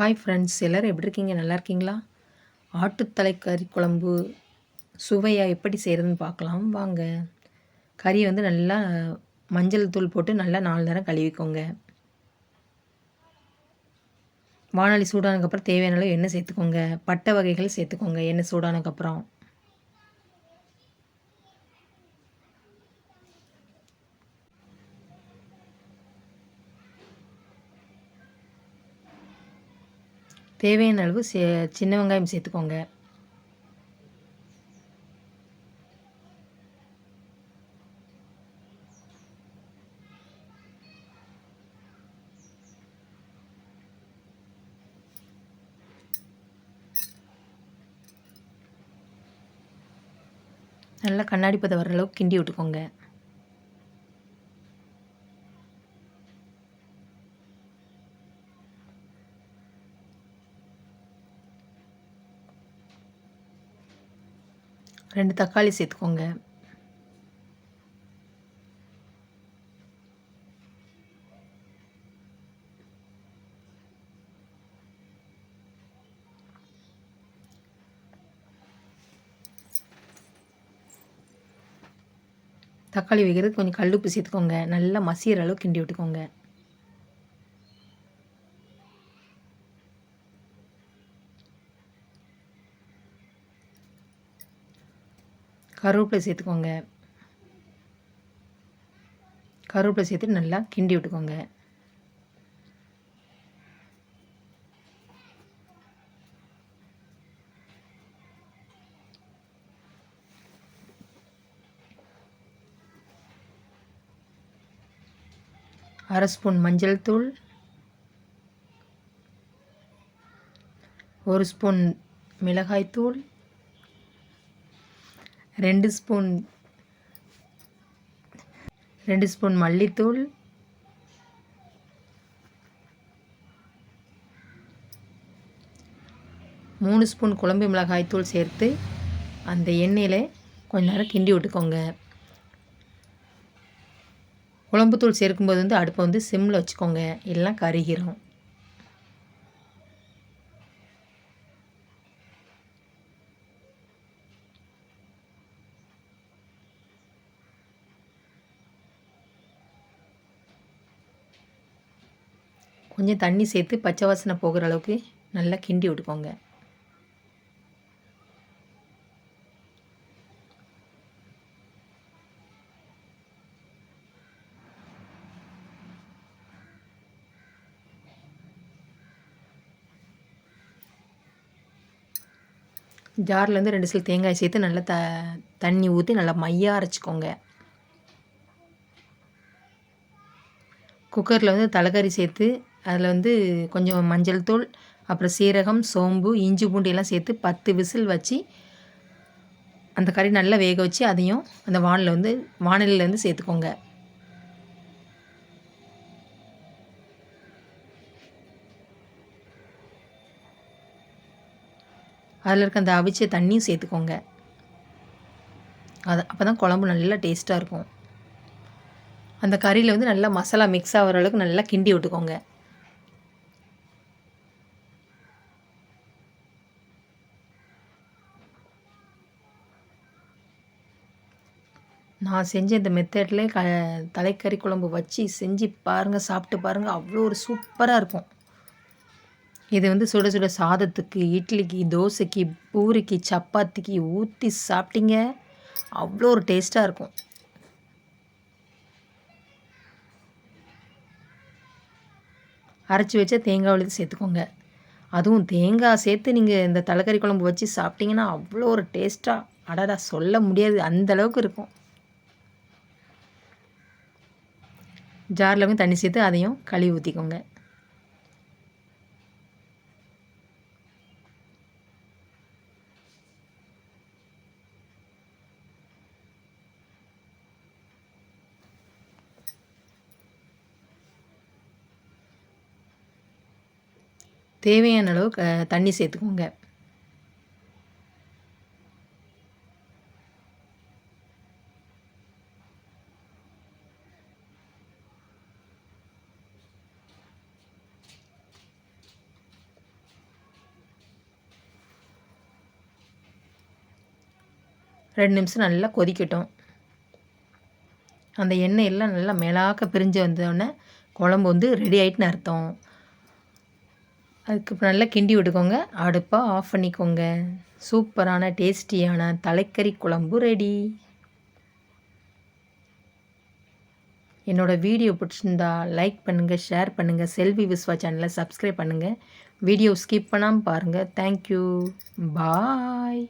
Hi friends எல்லோரும் எப்படி இருக்கீங்க? நல்லா இருக்கீங்களா? ஆட்டுத்தலை கறி குழம்பு சுவையாக எப்படி செய்கிறதுன்னு பார்க்கலாம். வாங்க. கறியை வந்து நல்லா மஞ்சள் தூள் போட்டு நல்லா நாலு நேரம் கழுவிக்கோங்க. வானொலி சூடானதுக்கப்புறம் தேவையான அளவு எண்ணெய் சேர்த்துக்கோங்க. பட்டை வகைகள் சேர்த்துக்கோங்க. எண்ணெய் சூடானதுக்கப்புறம். தேவையான அளவு சே சின்ன வெங்காயம் சேர்த்துக்கோங்க. நல்லா கண்ணாடி பதம் வர அளவுக்கு கிண்டி விட்டுக்கோங்க. ரெண்டு தக்காளி சேர்த்துக்கோங்க. தக்காளி வைக்கிறதுக்கு கொஞ்சம் கல்லுப்பு சேர்த்துக்கோங்க. நல்லா மசிகிற அளவு கிண்டி விட்டுக்கோங்க. கருவேப்பிலை சேர்த்துக்கோங்க. கருவேப்பிலை சேர்த்து நல்லா கிண்டி விட்டுக்கோங்க. அரை ஸ்பூன் மஞ்சள் தூள். ஒரு ஸ்பூன் மிளகாய்த்தூள் ரெண்டு ஸ்பூன் ரெண்டு ஸ்பூன் மல்லித்தூள் மூணு ஸ்பூன் குழம்பு மிளகாய் தூள் சேர்த்து அந்த எண்ணெயில் கொஞ்ச நேரம் கிண்டி விட்டுக்கோங்க. குழம்புத்தூள் சேர்க்கும்போது வந்து அடுப்பை வந்து சிம்மில் வச்சுக்கோங்க. இல்லைனா கருகிரும். கொஞ்சம் தண்ணி சேர்த்து பச்சை வாசனை போகிற அளவுக்கு நல்லா கிண்டி விட்டுக்கோங்க. ஜார்லேருந்து ரெண்டு சில தேங்காய் சேர்த்து நல்லா த தண்ணி ஊற்றி நல்லா மையாக அரைச்சிக்கோங்க. குக்கரில் வந்து தலைக்கறி சேர்த்து அதில் வந்து கொஞ்சம் மஞ்சள் தூள் அப்புறம் சீரகம் சோம்பு இஞ்சி பூண்டு எல்லாம் சேர்த்து பத்து விசில் வச்சு அந்த கறி நல்லா வேக வச்சு அதையும் அந்த வானில் வந்து வானிலையில் வந்து சேர்த்துக்கோங்க. அதில் இருக்க அந்த அவிச்ச தண்ணியும் சேர்த்துக்கோங்க. அது அப்போ தான் குழம்பு நல்லா டேஸ்ட்டாக இருக்கும். அந்த கறியில் வந்து நல்லா மசாலா மிக்ஸ் ஆகிற அளவுக்கு நல்லா கிண்டி விட்டுக்கோங்க. நான் செஞ்ச இந்த மெத்தட்லே க தலைக்கறி குழம்பு வச்சு செஞ்சு பாருங்கள் சாப்பிட்டு பாருங்கள் அவ்வளோ ஒரு சூப்பராக இருக்கும். இது வந்து சுட சுட சாதத்துக்கு இட்லிக்கு தோசைக்கு பூரிக்கு சப்பாத்திக்கு ஊற்றி சாப்பிட்டீங்க. அவ்வளோ ஒரு டேஸ்ட்டாக இருக்கும். அரைச்சி வச்ச தேங்காய் விழுது சேர்த்துக்கோங்க. அதுவும் தேங்காய் சேர்த்து நீங்கள் இந்த தலைக்கறி குழம்பு வச்சு சாப்பிட்டீங்கன்னா அவ்வளோ ஒரு டேஸ்ட்டாக அடடா சொல்ல முடியாது. அந்தளவுக்கு இருக்கும். ஜாரில் தண்ணி சேர்த்து அதையும் கழுவி ஊற்றிக்கோங்க தேவையான அளவு தண்ணி சேர்த்துக்கோங்க. ரெண்டு நிமிஷம் நல்லா கொதிக்கட்டும். அந்த எண்ணெய் எல்லாம் நல்லா மேலாக்க பிரிஞ்சு வந்தோடனே குழம்பு வந்து ரெடி ஆகிட்டுன்னு அர்த்தம். அதுக்கு நல்லா கிண்டி விட்டுக்கோங்க. அடுப்பாக ஆஃப் பண்ணிக்கோங்க. சூப்பரான டேஸ்டியான தலைக்கறி குழம்பு ரெடி என்னோடய வீடியோ பிடிச்சிருந்தா லைக் பண்ணுங்கள் ஷேர் பண்ணுங்கள் செல்வி விஸ்வா சேனலை சப்ஸ்கிரைப் பண்ணுங்கள் வீடியோ ஸ்கிப் பண்ணாமல் பாருங்கள் தேங்க்யூ பாய்